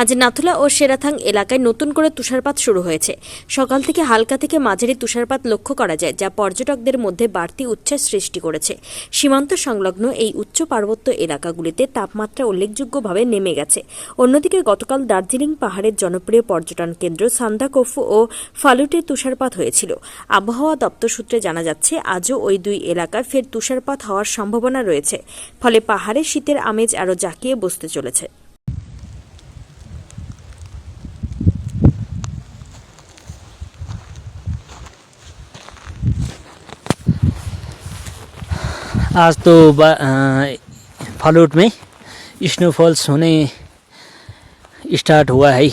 আজ নাথুলা ও সেরাথাং এলাকায় নতুন করে তুষারপাত শুরু হয়েছে। সকাল থেকে হালকা থেকে মাঝারি তুষারপাত লক্ষ্য করা যায়, যা পর্যটকদের মধ্যে বাড়তি উচ্ছ্বাস সৃষ্টি করেছে। সীমান্ত সংলগ্ন এই উচ্চ পার্বত্য এলাকাগুলিতে তাপমাত্রা উল্লেখযোগ্যভাবে নেমে গেছে। অন্যদিকে গতকাল দার্জিলিং পাহাড়ের জনপ্রিয় পর্যটন কেন্দ্র সান্দাকফু ও ফালুটে তুষারপাত হয়েছিল। আবহাওয়া দপ্তর সূত্রে জানা যাচ্ছে, আজও ওই দুই এলাকায় ফের তুষারপাত হওয়ার সম্ভাবনা রয়েছে। ফলে পাহাড়ে শীতের আমেজ আরও জাঁকিয়ে বসতে চলেছে। आज तो फलूट में स्नोफॉल्स होने स्टार्ट हुआ है।